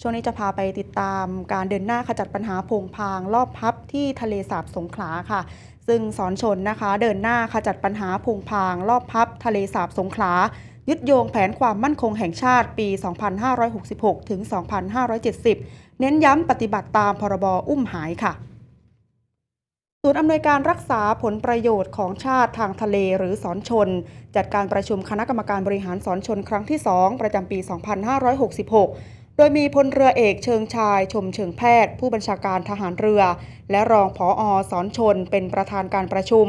ช่วงนี้จะพาไปติดตามการเดินหน้าขจัดปัญหาพงพางรอบพับที่ทะเลสาบสงขลาค่ะ ซึ่งสอนชนนะคะ เดินหน้าขจัดปัญหาพงพางรอบพับ ทะเลสาบสงขลายึดโยงแผนความมั่นคงแห่งชาติปี 2566 ถึง 2570 เน้นย้ำปฏิบัติตามพรบอุ้มหายค่ะศูนย์อำนวยการรักษาผลประโยชน์ของชาติทางทะเลหรือสอนชน จัดการประชุมคณะกรรมการบริหารสอนชนครั้งที่ 2 ประจำปี 2566 โดยมีพลเรือเอกเชิงชายชมเชิงแพทย์ ผู้บัญชาการทหารเรือ และรองผออสอนชนเป็นประธานการประชุม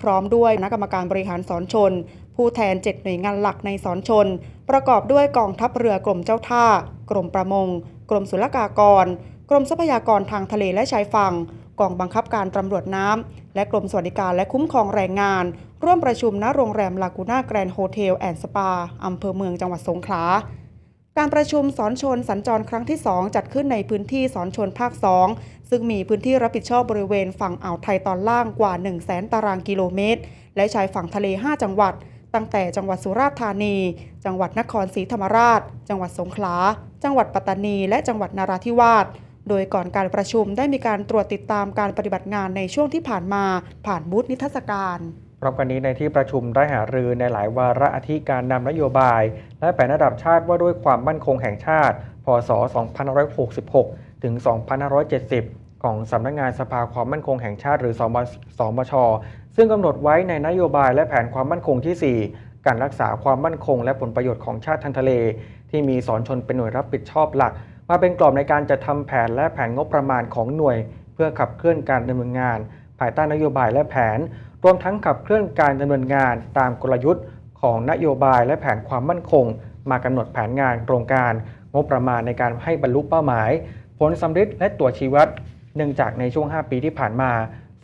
พร้อมด้วยคณะกรรมการบริหารสอนชน ผู้แทน 7 หน่วยงานหลักในสอนชน ประกอบด้วยกองทัพเรือกรมเจ้าท่า กรมประมง กรมศุลกากร กรมทรัพยากรทางทะเลและชายฝั่งกองบังคับการตำรวจน้ำ และกรมสวัสดิการและคุ้มครองแรงงาน ร่วมประชุมณโรงแรมลากูน่าแกรนด์โฮเทลแอนด์สปาอำเภอเมืองจังหวัดสงขลา การประชุมสอนชนสัญจรครั้งที่ 2 จัดขึ้นในพื้นที่สอนชนภาค 2 ซึ่งมีพื้นที่รับผิดชอบบริเวณฝั่งอ่าวไทยตอนล่างกว่า 1 0 0 0 0แตารางกิโลเมตร และชายฝั่งทะเล 5 จังหวัด ตั้งแต่จังหวัดสุราษฎร์ธานี จังหวัดนครศรีธรรมราช จังหวัดสงขลา จังหวัดปัตตานี และจังหวัดนาราธิวาสโดยก่อนการประชุมได้มีการตรวจติดตามการปฏิบัติงานในช่วงที่ผ่านมา ผ่านบูธนิทรรศการ พร้อมกันนี้ในที่ประชุมได้หารือในหลายวาระอาทิการนำนโยบาย และแผนระดับชาติว่าด้วยความมั่นคงแห่งชาติ พศ 2566 ถึง 2570 ของสำนักงานสภาความมั่นคงแห่งชาติหรือสมสมช ซึ่งกำหนดไว้ในนโยบายและแผนความมั่นคงที่ 4 การรักษาความมั่นคงและผลประโยชน์ของชาติทางทะเล ที่มีสอนชนเป็นหน่วยรับผิดชอบหลัก มาเป็นกรอบในการจัดทำแผนและแผนงบประมาณของหน่วย เพื่อขับเคลื่อนการดำเนินงาน ภายใต้นโยบายและแผน รวมทั้งขับเคลื่อนการดำเนินงานตามกลยุทธ์ของนโยบายและแผนความมั่นคง มากำหนดแผนงานโครงการ งบประมาณในการให้บรรลุเป้าหมาย ผลสำฤทธิ์และตัวชี้วัด เนื่องจากในช่วง 5 ปีที่ผ่านมา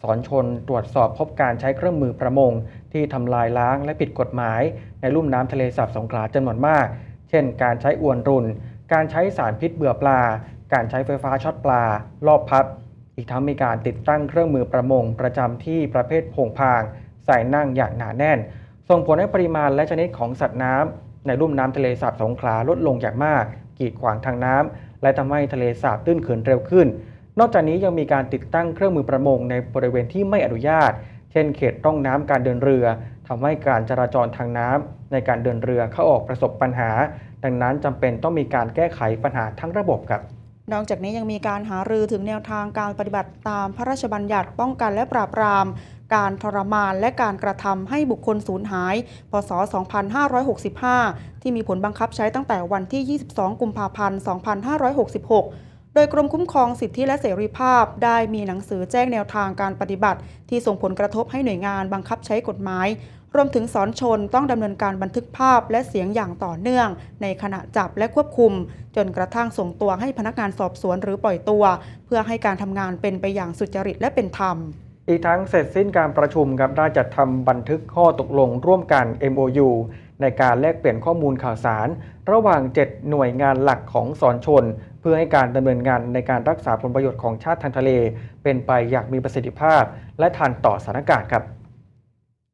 สอนชนตรวจสอบพบการใช้เครื่องมือประมง ที่ทำลายล้างและผิดกฎหมาย ในลุ่มน้ำทะเลสาบสงขลาจำนวนมาก เช่น การใช้อวนรุน การใช้สารพิษเบื่อปลา การใช้ไฟฟ้าช็อตปลา รอบพับ อีกทั้งมีการติดตั้งเครื่องมือประมงประจำที่ประเภทโผงพางใส่นั่งอย่างหนาแน่น ส่งผลให้ปริมาณและชนิดของสัตว์น้ำในลุ่มน้ำทะเลสาบสงขลาลดลงอย่างมาก กีดขวางทางน้ำและทำให้ทะเลสาบตื้นเขินเร็วขึ้น นอกจากนี้ยังมีการติดตั้งเครื่องมือประมงในบริเวณที่ไม่อนุญาต เช่น เขตร่องน้ำการเดินเรือทำให้การจราจรทางน้ำในการเดินเรือเข้าออกประสบปัญหา ดังนั้นจำเป็นต้องมีการแก้ไขปัญหาทั้งระบบครับ นอกจากนี้ยังมีการหารือถึงแนวทางการปฏิบัติตามพระราชบัญญัติป้องกันและปราบปราม การทรมานและการกระทำให้บุคคลสูญหาย พศ 2565 ที่มีผลบังคับใช้ตั้งแต่วันที่ 22 กุมภาพันธ์ 2566 ดยกรมคุ้มครองสิทธิและเสรีภาพ ได้มีหนังสือแจ้งแนวทางการปฏิบัติ ที่ส่งผลกระทบให้หน่วยงานบังคับใช้กฎหมาย รวมถึงสอนชนต้องดำเนินการบันทึกภาพและเสียงอย่างต่อเนื่อง ในขณะจับและควบคุม จนกระทั่งส่งตัวให้พนักงานสอบสวนหรือปล่อยตัว เพื่อให้การทำงานเป็นไปอย่างสุจริตและเป็นธรรมอีกทั้งเสร็จสิ้นการประชุมครับได้จัดทำบันทึกข้อตกลงร่วมกัน MOU ในการแลกเปลี่ยนข้อมูลข่าวสาร ระหว่าง 7 หน่วยงานหลักของสอนชน พื่อให้การดำเนินงานในการรักษาผลประโยชน์ของชาติทางทะเล เป็นไปอย่างมีประสิทธิภาพ และทันต่อสถานการณ์ครับ